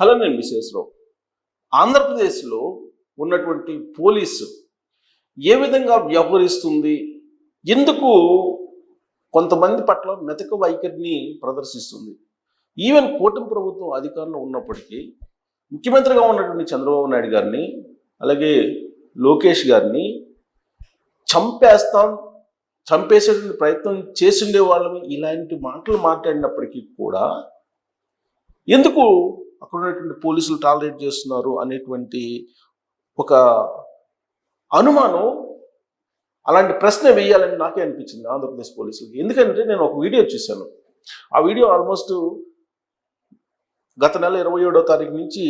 Hello నేను విశేషరావు ఆంధ్రప్రదేశ్లో ఉన్నటువంటి పోలీసు ఏ విధంగా వ్యవహరిస్తుంది? ఎందుకు కొంతమంది పట్ల మెతక వైఖరిని ప్రదర్శిస్తుంది? ఈవెన్ కూటమి ప్రభుత్వం అధికారంలో ఉన్నప్పటికీ ముఖ్యమంత్రిగా ఉన్నటువంటి చంద్రబాబు నాయుడు గారిని అలాగే లోకేష్ గారిని చంపేస్తాం చంపేసేటువంటి ప్రయత్నం చేసిండే వాళ్ళని ఇలాంటి మాటలు మాట్లాడినప్పటికీ కూడా ఎందుకు అక్కడ ఉన్నటువంటి పోలీసులు టాలరేట్ చేస్తున్నారు అనేటువంటి ఒక అనుమానం అలాంటి ప్రశ్న వేయాలని నాకే అనిపించింది ఆంధ్రప్రదేశ్ పోలీసులకి. ఎందుకంటే నేను ఒక వీడియో చూశాను. ఆ వీడియో ఆల్మోస్ట్ గత నెల ఇరవై ఏడో తారీఖు నుంచి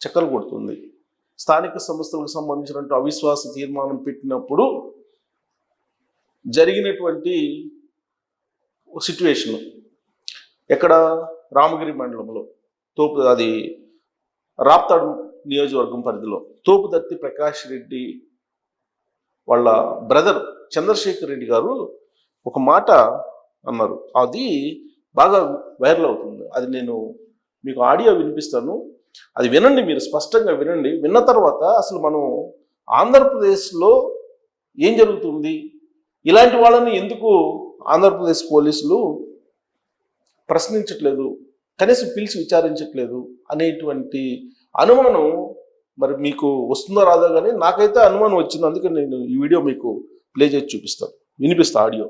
చక్కలు కొడుతుంది. స్థానిక సంస్థలకు సంబంధించినటువంటి అవిశ్వాస తీర్మానం పెట్టినప్పుడు జరిగినటువంటి సిట్యువేషను ఎక్కడ రామగిరి మండలంలో తోపు అది రాప్తాడు నియోజకవర్గం పరిధిలో తోపుదత్తి ప్రకాష్ రెడ్డి వాళ్ళ బ్రదర్ చంద్రశేఖర్ రెడ్డి గారు ఒక మాట అన్నారు. అది బాగా వైరల్ అవుతుంది. అది నేను మీకు ఆడియో వినిపిస్తాను. అది వినండి మీరు స్పష్టంగా వినండి. విన్న తర్వాత అసలు మనం ఆంధ్రప్రదేశ్లో ఏం జరుగుతుంది? ఇలాంటి వాళ్ళని ఎందుకు ఆంధ్రప్రదేశ్ పోలీసులు ప్రశ్నించట్లేదు? కనీసం పిలిచి విచారించట్లేదు అనేటువంటి అనుమానం మరి మీకు వస్తుందో రాదో కానీ నాకైతే అనుమానం వచ్చింది. అందుకని నేను ఈ వీడియో మీకు ప్లే చేసి చూపిస్తాను. వినిపిస్తా ఆడియో.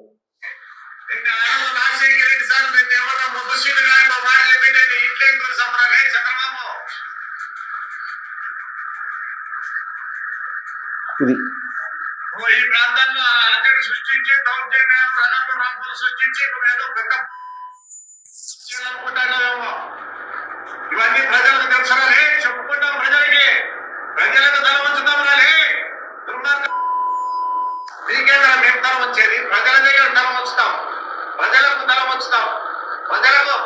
ఇది. ఈ ప్రాంతాల్లో సృష్టించి దౌర్జన్యాలు రణాలు రాంపులు సృష్టించి ఏదో చేయాలనుకుంటున్నావేమో ఇవన్నీ ప్రజలకు తెలుసురా లే చెప్పుకుంటాం ప్రజలకి. ప్రజలకు తల వంచుతాం రాలే దుర్మార్గం మీకేదా మేము తల వచ్చేది ప్రజల దగ్గర తల ఉంచుతాం. ప్రజలకు తల ఉంచుతాం. ప్రజలకు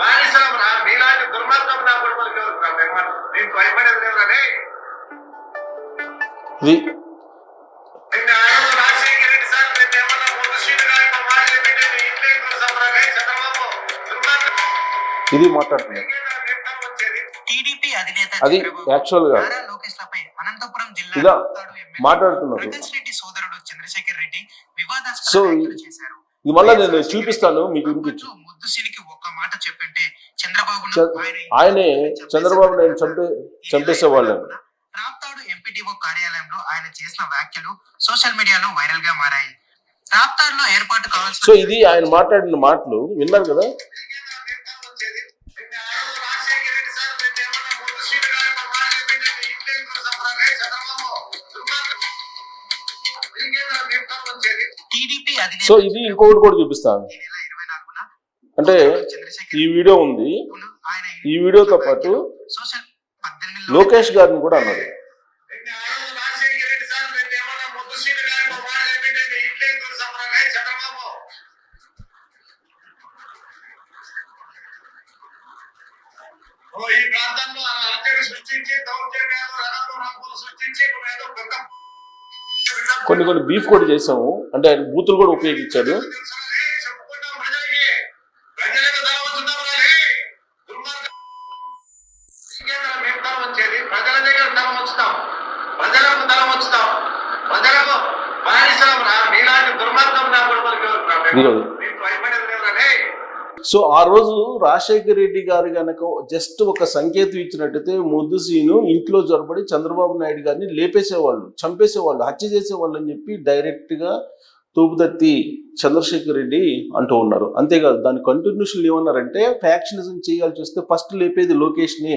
బానిసలం రా. మీలాంటి దుర్మార్గం నా కుటుంబాలకి ఎవరు మేము మేము భయపడేది లేవరానే ఇది ఇది అధినేత అది యాక్చువల్గా. నారా లోకేష్ లపై అనంతపురం జిల్లా ఇలా మాట్లాడుతున్నారు. ప్రకాష్ రెడ్డి సోదరుడు చంద్రశేఖర్ రెడ్డి వివాదాస్పద సో, ఇది మళ్ళీ నేను చూపిస్తాను మీకు వినిపించు ఆయనే చంద్రబాబు నాయుడు చంపే చంపేసేవాళ్ళని రాప్తాడు ఎంపీటీఓ కార్యాలయంలో ఆయన చేసిన వ్యాఖ్యలు సోషల్ మీడియాలో వైరల్గా మారాయి. రాప్తాడులో ఏర్పాటు కావాల్సిన సో ఇది ఆయన మాట్లాడిన మాటలు విన్నారు కదా? సో ఇది ఇంకొకటి కూడా చూపిస్తాను. అంటే చంద్రశేఖర్ ఈ వీడియో ఉంది. ఈ వీడియోతో పాటు లోకేష్ గారిని కూడా అన్నారు. ఈ ప్రాంతంలో అలజడి సృష్టించి దౌర్జన్యాలు రణాలు రంపులు సృష్టించి ఏదో పెద్ద కొన్ని కొన్ని బీఫ్ కూడా చేసాము అంటే ఆయన బూతులు కూడా ఉపయోగించాడు. తెలుసులే, సో ఆ రోజు రాజశేఖర రెడ్డి గారు గనక జస్ట్ ఒక సంకేతం ఇచ్చినట్టయితే ముద్దుసీను ఇంట్లో జొరబడి చంద్రబాబు నాయుడు గారిని లేపేసేవాళ్ళు చంపేసేవాళ్ళు హత్య చేసేవాళ్ళు అని చెప్పి డైరెక్ట్గా తూపుదత్తి చంద్రశేఖర్ రెడ్డి అంటూ ఉన్నారు. అంతేకాదు దాని కంటిన్యూషన్ ఏమన్నారంటే ఫ్యాక్షనిజం చేయాల్సి వస్తే ఫస్ట్ లేపేది లోకేష్ని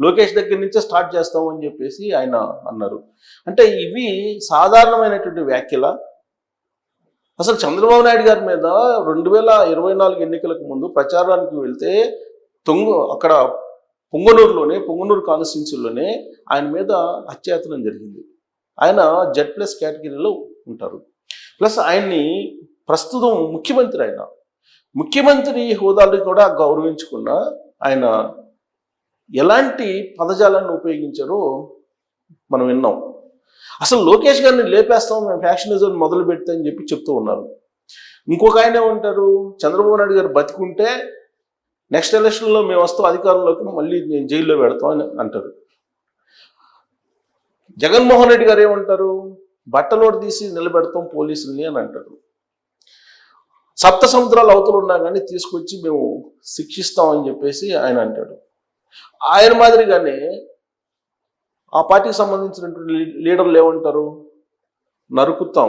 లోకేష్ దగ్గర నుంచే స్టార్ట్ చేస్తాం అని చెప్పేసి ఆయన అన్నారు. అంటే ఇవి సాధారణమైనటువంటి వ్యాఖ్యల అసలు చంద్రబాబు నాయుడు గారి మీద రెండు వేల ఇరవై నాలుగు ఎన్నికలకు ముందు ప్రచారానికి వెళ్తే తొంగు అక్కడ పొంగనూరులోనే పొంగనూరు కాన్స్టిట్యున్సీలోనే ఆయన మీద హత్యాయత్నం జరిగింది. ఆయన జెడ్ ప్లస్ కేటగిరీలో ఉంటారు. ప్లస్ ఆయన్ని ప్రస్తుతం ముఖ్యమంత్రి ఆయన. ముఖ్యమంత్రి హోదాలు కూడా గౌరవించుకున్న ఆయన ఎలాంటి పదజాలాన్ని ఉపయోగించారో మనం విన్నాం. అసలు లోకేష్ గారిని లేపేస్తాం మేము ఫ్యాక్షనిజం మొదలు పెడితే అని చెప్పి చెప్తూ ఉన్నారు. ఇంకొక ఆయన ఏమంటారు? చంద్రబాబు నాయుడు గారు బతికుంటే నెక్స్ట్ ఎలక్షన్లో మేము వస్తాం అధికారంలోకి మళ్ళీ నేను జైల్లో పెడతాం అని అంటారు. జగన్మోహన్ రెడ్డి గారు ఏమంటారు? బట్టలోడు తీసి నిలబెడతాం పోలీసుల్ని అని అంటారు. సప్త సముద్రాలు అవతలు ఉన్నా కానీ తీసుకొచ్చి మేము శిక్షిస్తామని చెప్పేసి ఆయన అంటాడు. ఆయన మాదిరిగానే ఆ పార్టీకి సంబంధించినటువంటి లీడర్లు ఏమంటారు? నరుకుతాం.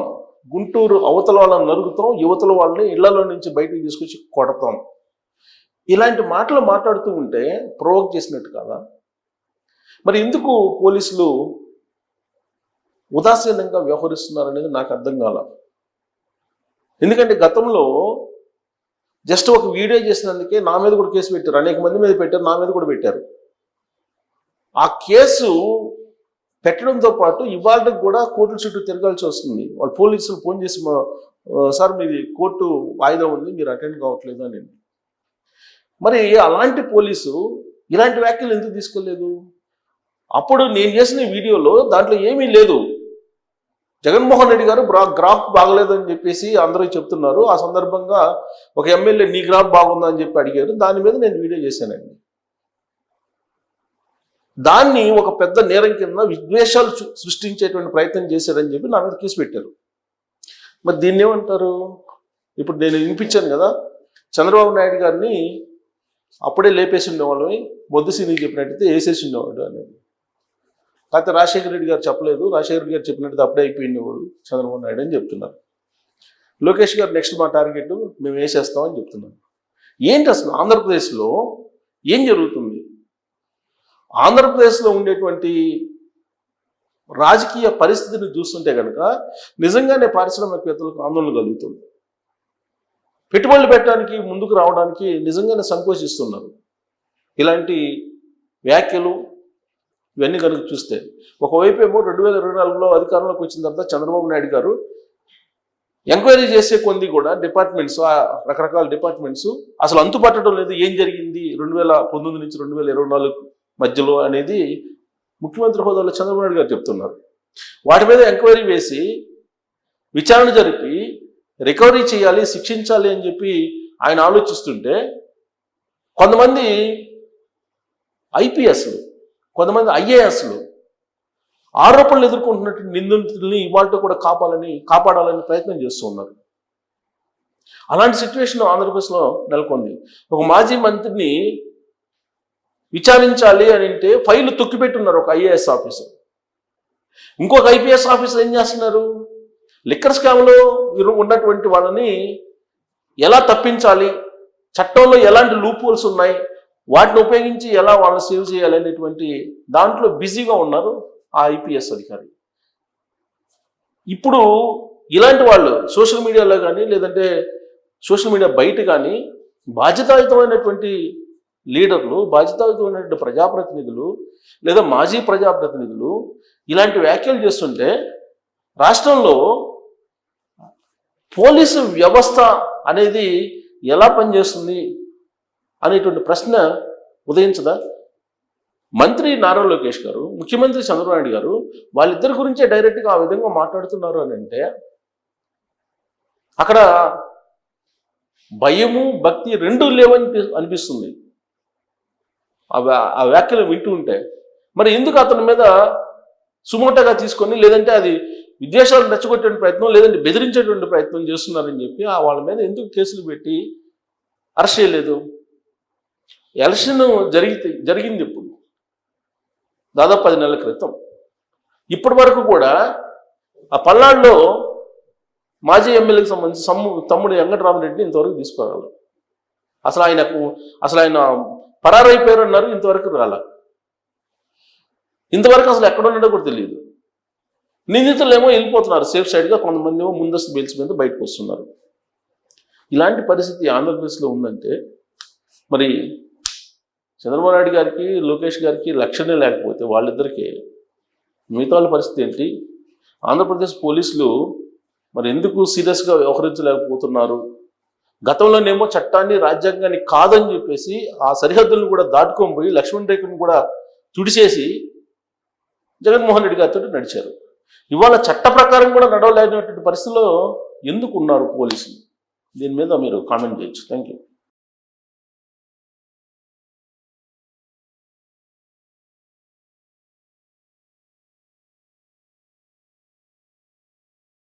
గుంటూరు అవతల వాళ్ళని నరుకుతాం యువతల వాళ్ళని ఇళ్ళలో నుంచి బయటికి తీసుకొచ్చి కొడతాం. ఇలాంటి మాటలు మాట్లాడుతూ ఉంటే ప్రొవోక్ చేసినట్టు కదా? మరి ఎందుకు పోలీసులు ఉదాసీనంగా వ్యవహరిస్తున్నారు అనేది నాకు అర్థం కాల. ఎందుకంటే గతంలో జస్ట్ ఒక వీడియో చేసినందుకే నా మీద కూడా కేసు పెట్టారు. అనేక మంది మీద పెట్టారు నా మీద కూడా పెట్టారు. ఆ కేసు పెట్టడంతో పాటు ఇవాళ కూడా కోర్టుల చుట్టూ తిరగాల్సి వస్తుంది. వాళ్ళు పోలీసులు ఫోన్ చేసి మా- సార్ మీది కోర్టు వాయిదా ఉంది మీరు అటెండ్ కావట్లేదు అని. మరి అలాంటి పోలీసు ఇలాంటి వ్యాఖ్యలు ఎందుకు తీసుకోలేదు? అప్పుడు నేను చేసిన వీడియోలో దాంట్లో ఏమీ లేదు. జగన్మోహన్ రెడ్డి గారు గ్రాఫ్ బాగలేదని చెప్పేసి అందరూ చెప్తున్నారు. ఆ సందర్భంగా ఒక ఎమ్మెల్యే నీ గ్రాఫ్ బాగుందని చెప్పి అడిగారు. దాని మీద నేను వీడియో చేశానండి. దాన్ని ఒక పెద్ద నేరం కింద విద్వేషాలు సృష్టించేటువంటి ప్రయత్నం చేశారని చెప్పి నా మీద కేసు పెట్టారు. మరి దీన్ని ఏమంటారు? ఇప్పుడు నేను వినిపించాను కదా చంద్రబాబు నాయుడు గారిని అప్పుడే లేపేసి ఉండేవాళ్ళని మొద్దుసీని చెప్పినట్టయితే వేసేసి ఉండేవాడు అనేది కాకపోతే రాజశేఖర రెడ్డి గారు చెప్పలేదు. రాజశేఖర రెడ్డి గారు చెప్పినట్టు అప్పుడే అయిపోయినవాడు చంద్రబాబు నాయుడు అని చెప్తున్నారు. లోకేష్ గారు నెక్స్ట్ మా టార్గెట్ మేము వేసేస్తామని చెప్తున్నాం ఏంటి అసలు ఆంధ్రప్రదేశ్లో ఏం జరుగుతుంది? ఆంధ్రప్రదేశ్లో ఉండేటువంటి రాజకీయ పరిస్థితిని చూస్తుంటే కనుక నిజంగానే పారిశ్రామికవేత్తలకు ఆందోళన కలుగుతుంది. పెట్టుబడులు పెట్టడానికి ముందుకు రావడానికి నిజంగానే సంకోచిస్తున్నారు. ఇలాంటి వ్యాఖ్యలు ఇవన్నీ కనుక చూస్తే ఒకవైపు ఏమో రెండు వేల ఇరవై నాలుగులో అధికారంలోకి వచ్చిన తర్వాత చంద్రబాబు నాయుడు గారు ఎంక్వైరీ చేసే కొంది కూడా డిపార్ట్మెంట్స్ రకరకాల డిపార్ట్మెంట్స్ అసలు అంతుపట్టడం లేదు. ఏం జరిగింది? రెండు వేల పంతొమ్మిది నుంచి రెండు వేల ఇరవై నాలుగు మధ్యలో అనేది ముఖ్యమంత్రి హోదాలో చంద్రబాబు నాయుడు గారు చెప్తున్నారు. వాటి మీద ఎంక్వైరీ వేసి విచారణ జరిపి రికవరీ చేయాలి శిక్షించాలి అని చెప్పి ఆయన ఆలోచిస్తుంటే కొంతమంది ఐపీఎస్లు కొంతమంది ఐఏఎస్లు ఆరోపణలు ఎదుర్కొంటున్నట్టు నిందితుల్ని ఇవాళ కూడా కాపాలని కాపాడాలని ప్రయత్నం చేస్తూ ఉన్నారు. అలాంటి సిచ్యువేషన్ ఆంధ్రప్రదేశ్లో నెలకొంది. ఒక మాజీ మంత్రిని విచారించాలి అని అంటే ఫైల్ తొక్కిపెట్టున్నారు ఒక ఐఏఎస్ ఆఫీసర్ ఇంకొక ఐపీఎస్ ఆఫీసర్ ఏం చేస్తున్నారు? లిక్కర్ స్కామ్లో ఉన్నటువంటి వాళ్ళని ఎలా తప్పించాలి? చట్టంలో ఎలాంటి లూపోల్స్ ఉన్నాయి? వాటిని ఉపయోగించి ఎలా వాళ్ళని సేవ్ చేయాలి అనేటువంటి దాంట్లో బిజీగా ఉన్నారు ఆ ఐపీఎస్ అధికారి. ఇప్పుడు ఇలాంటి వాళ్ళు సోషల్ మీడియాలో కానీ లేదంటే సోషల్ మీడియా బయట కానీ బాధ్యతాయుతమైనటువంటి లీడర్లు బాధ్యతాయుతమైనటువంటి ప్రజాప్రతినిధులు లేదా మాజీ ప్రజాప్రతినిధులు ఇలాంటి వ్యాఖ్యలు చేస్తుంటే రాష్ట్రంలో పోలీసు వ్యవస్థ అనేది ఎలా పనిచేస్తుంది అనేటువంటి ప్రశ్న ఉదయించదా? మంత్రి నారా లోకేష్ గారు ముఖ్యమంత్రి చంద్రబాబు గారు వాళ్ళిద్దరి గురించే డైరెక్ట్గా ఆ విధంగా మాట్లాడుతున్నారు అని అంటే అక్కడ భయము భక్తి రెండు లేవని అనిపిస్తుంది. ఆ వ్యా- ఆ వ్యాఖ్యలు వింటూ ఉంటే మరి ఎందుకు అతని మీద సుమోటగా తీసుకొని లేదంటే అది విద్వేషాలు రెచ్చగొట్టేటువంటి ప్రయత్నం లేదంటే బెదిరించేటువంటి ప్రయత్నం చేస్తున్నారని చెప్పి ఆ వాళ్ళ మీద ఎందుకు కేసులు పెట్టి అరెస్ట్ చేయలేదు ఎలక్షన్ జరిగితే జరిగింది ఇప్పుడు. దాదాపు పది నెలల క్రితం. ఇప్పటి వరకు కూడా ఆ పల్నాడులో మాజీ ఎమ్మెల్యేకి సంబంధించి సమ్ము తమ్ముడు వెంకటరామరెడ్డిని ఇంతవరకు తీసుకురాలి అసలు ఆయనకు అసలు ఆయన పరారైపోయారు అన్నారు ఇంతవరకు రాల. ఇంతవరకు అసలు ఎక్కడ ఉన్నాడో కూడా తెలియదు. నిందితులు ఏమో వెళ్ళిపోతున్నారు సేఫ్ సైడ్గా కొంతమంది ఏమో ముందస్తు బెయిల్స్ మీద బయటకు వస్తున్నారు. ఇలాంటి పరిస్థితి ఆంధ్రప్రదేశ్లో ఉందంటే మరి చంద్రబాబు నాయుడు గారికి లోకేష్ గారికి లక్షణే లేకపోతే వాళ్ళిద్దరికి మిగతా వాళ్ళ పరిస్థితి ఏంటి? ఆంధ్రప్రదేశ్ పోలీసులు మరి ఎందుకు సీరియస్గా వ్యవహరించలేకపోతున్నారు? గతంలోనేమో చట్టాన్ని రాజ్యాంగాన్ని కాదని చెప్పేసి ఆ సరిహద్దులను కూడా దాటుకొని పోయి లక్ష్మణ్ రేఖను కూడా తుడిచేసి జగన్మోహన్ రెడ్డి గారితో నడిచారు. ఇవాళ చట్ట ప్రకారం కూడా నడవలేనటువంటి పరిస్థితిలో ఎందుకు ఉన్నారు పోలీసులు? దీని మీద మీరు కామెంట్ చేయొచ్చు. Thank you